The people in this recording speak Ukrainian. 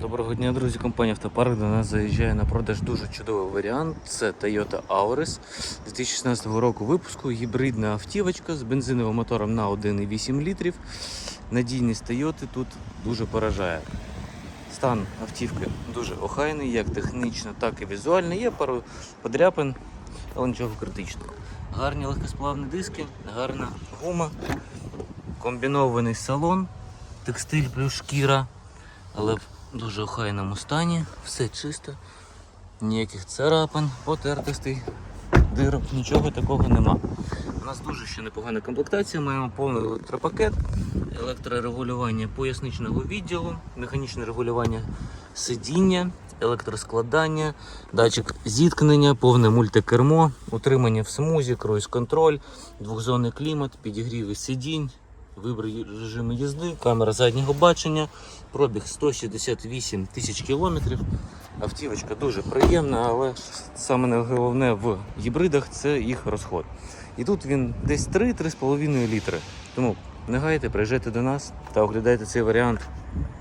Доброго дня, друзі. Компанія Автопарк до нас заїжджає на продаж дуже чудовий варіант. Це Toyota Auris 2016 року випуску. Гібридна автівочка з бензиновим мотором на 1,8 літрів. Надійність Toyota тут дуже поражає. Стан автівки дуже охайний, як технічно, так і візуально. Є пару подряпин, але нічого критичного. Гарні легкосплавні диски, гарна гума, комбінований салон, текстиль плюс шкіра але в дуже охайному стані, все чисто, ніяких царапин, потертостей, дирок, нічого такого нема. У нас дуже ще непогана комплектація, маємо повний електропакет, електрорегулювання поясничного відділу, механічне регулювання сидіння, електроскладання, датчик зіткнення, повне мультикермо, утримання в смузі, круїз-контроль, двохзонний клімат, підігріви сидінь, вибір режиму їзди, камера заднього бачення, пробіг 168 тисяч кілометрів. Автівочка дуже приємна, але саме головне в гібридах це їх розход. І тут він десь 3-3,5 літри. Тому не гайте, приїжджайте до нас та оглядайте цей варіант.